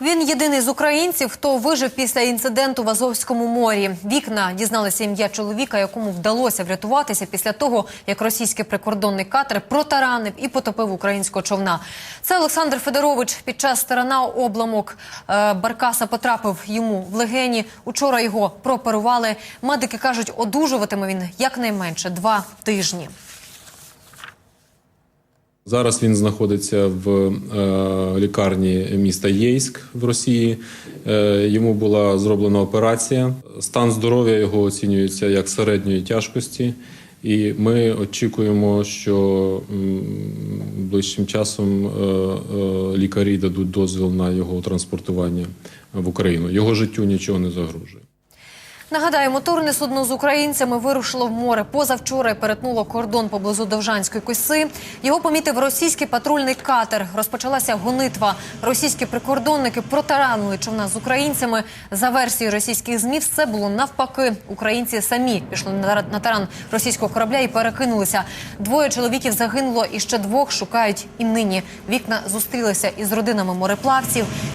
Він єдиний з українців, хто вижив після інциденту в Азовському морі. Вікна дізналися ім'я чоловіка, якому вдалося врятуватися після того, як російський прикордонний катер протаранив і потопив українського човна. Це Олександр Федорович. Під час старана обламок е, Баркаса потрапив йому в легені. Учора його прооперували. Медики кажуть, одужуватиме він якнайменше два тижні. Зараз він знаходиться в е, лікарні міста Єйськ в Росії. Е, йому була зроблена операція. Стан здоров'я його оцінюється як середньої тяжкості, і ми очікуємо, що ближчим часом е, лікарі дадуть дозвіл на його транспортування в Україну. Його життю нічого не загрожує. Нагадаю, моторне судно з українцями вирушило в море позавчора і перетнуло кордон поблизу Довжанської коси. Його помітив російський патрульний катер. Розпочалася гонитва. Російські прикордонники протаранили човна з українцями. За версією російських змі, все було навпаки. Українці самі пішли на таран російського корабля і перекинулися. Двоє чоловіків загинуло, і ще двох шукають і нині. Вікна зустрілися із родинами мореплавців.